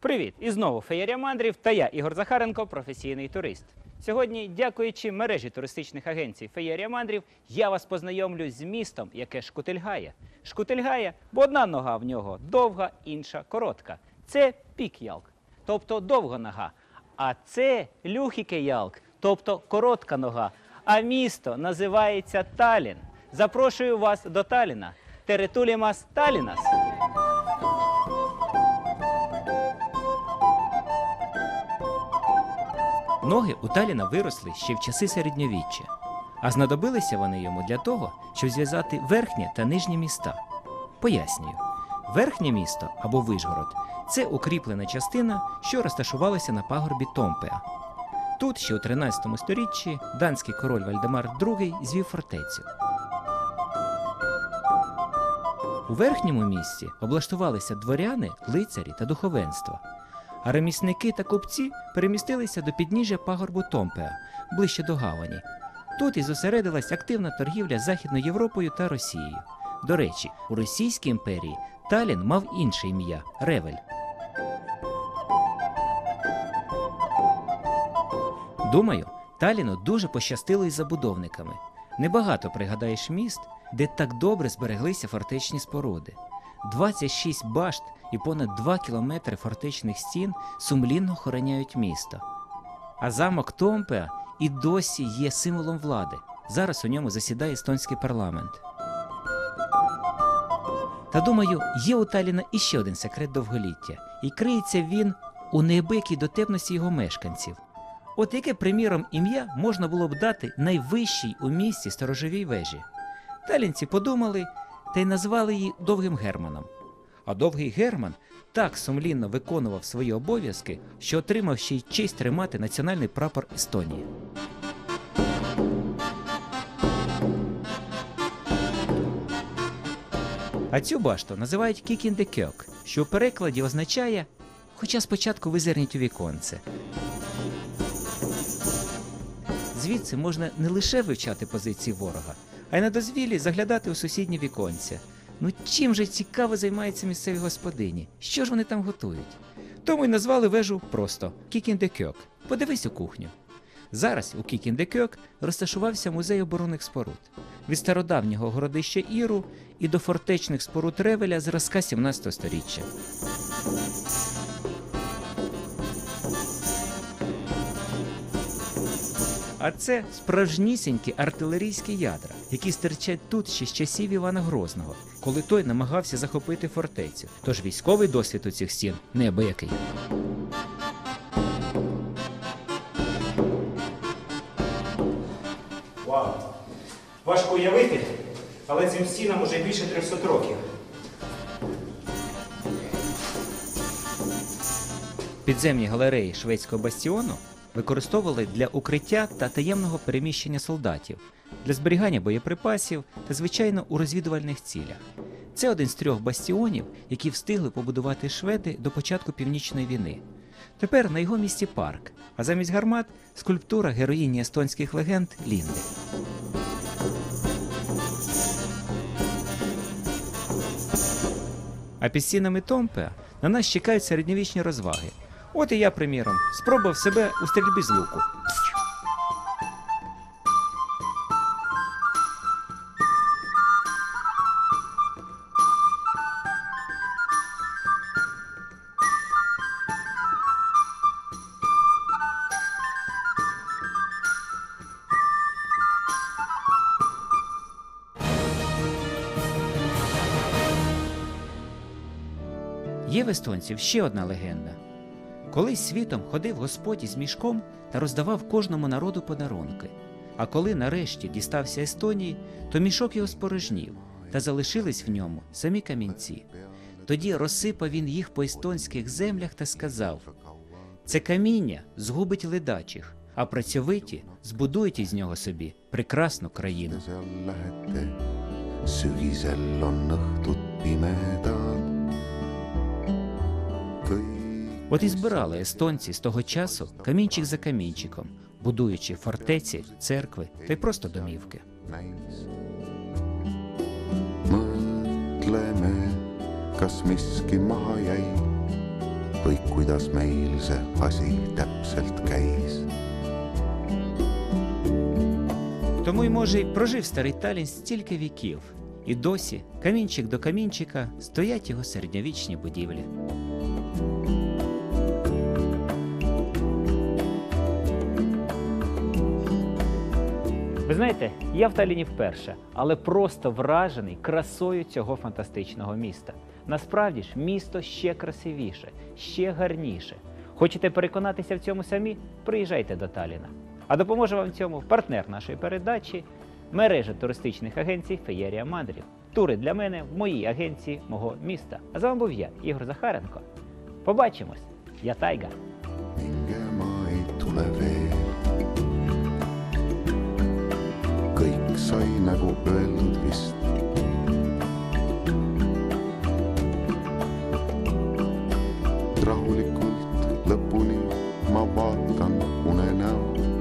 Привіт! І знову Феєрія Мандрів та я, Ігор Захаренко, професійний турист. Сьогодні, дякуючи мережі туристичних агенцій Феєрія Мандрів, я вас познайомлю з містом, яке шкутильгає. Шкутильгає, бо одна нога в нього довга, інша коротка. Це пік ялк, тобто довга нога. А це люхіке ялк, тобто коротка нога. А місто називається Талін. Запрошую вас до Таліна. Теретулімас Талінас. Ноги у Таліна виросли ще в часи середньовіччя, а знадобилися вони йому для того, щоб зв'язати верхнє та нижнє міста. Пояснюю, верхнє місто або Вишгород це укріплена частина, що розташувалася на пагорбі Томпеа. Тут ще у 13 сторіччі данський король Вальдемар II звів фортецю. У верхньому місці облаштувалися дворяни, лицарі та духовенство. А ремісники та купці перемістилися до підніжжя пагорбу Томпеа, ближче до гавані. Тут і зосередилась активна торгівля з Західною Європою та Росією. До речі, у Російській імперії Талін мав інше ім'я Ревель. Думаю, Таліну дуже пощастило із забудовниками. Небагато пригадаєш міст, де так добре збереглися фортечні споруди. 26 башт і понад 2 кілометри фортечних стін сумлінно охороняють місто. А замок Томпеа і досі є символом влади. Зараз у ньому засідає естонський парламент. Та думаю, є у Таліна іще один секрет довголіття, і криється він у неабиякій дотепності його мешканців. От яке, приміром, ім'я можна було б дати найвищій у місті сторожовій вежі. Талінці подумали та й назвали її Довгим Германом. А довгий Герман так сумлінно виконував свої обов'язки, що отримав ще й честь тримати національний прапор Естонії. А цю башту називають Кікіндекьок, що у перекладі означає Хоча спочатку визирніть у віконце. Звідси можна не лише вивчати позиції ворога, а й на дозвіллі заглядати у сусіднє віконце. Ну чим же цікаво займаються місцеві господині? Що ж вони там готують? Тому й назвали вежу просто Кікіндекьок. Подивись у кухню. Зараз у Кікіндекьок розташувався музей оборонних споруд. Від стародавнього городища Іру і до фортечних споруд Ревеля зразка 17 століття. А це справжнісінькі артилерійські ядра, які стирчать тут ще з часів Івана Грозного, коли той намагався захопити фортецю. Тож військовий досвід у цих стін неабиякий. Вау! Важко уявити, але цим стінам уже більше 300 років. Підземні галереї шведського бастіону використовували для укриття та таємного переміщення солдатів, для зберігання боєприпасів та, звичайно, у розвідувальних цілях. Це один з трьох бастіонів, які встигли побудувати шведи до початку північної війни. Тепер на його місці парк, а замість гармат скульптура героїні естонських легенд Лінди. А під стінами Томпеа на нас чекають середньовічні розваги. От і я, приміром, спробував себе у стрільбі з луку. Є в естонців ще одна легенда. Колись світом ходив Господь із мішком та роздавав кожному народу подарунки. А коли нарешті дістався Естонії, то мішок його спорожнів, та залишились в ньому самі камінці. Тоді розсипав він їх по естонських землях та сказав: це каміння згубить ледачих, а працьовиті збудують із нього собі прекрасну країну. От і збирали естонці з того часу камінчик за камінчиком, будуючи фортеці, церкви та й просто домівки. mõtleme, kas miski maha jäi. kõik, kuidas meil see asi täpselt käis. Тому й може й прожив старий Талін стільки віків, і досі камінчик до камінчика стоять його середньовічні будівлі. Ви знаєте, я в Таліні вперше, але просто вражений красою цього фантастичного міста. Насправді ж, місто ще красивіше, ще гарніше. Хочете переконатися в цьому самі? Приїжджайте до Таліна. А допоможе вам цьому партнер нашої передачі, мережа туристичних агенцій Феєрія Мандрів. Тури для мене в моїй агенції мого міста. А з вами був я, Ігор Захаренко. Побачимось! Я Тайга. nagu öeldud vist. rahulikult lõpuni ma vaatan unenäo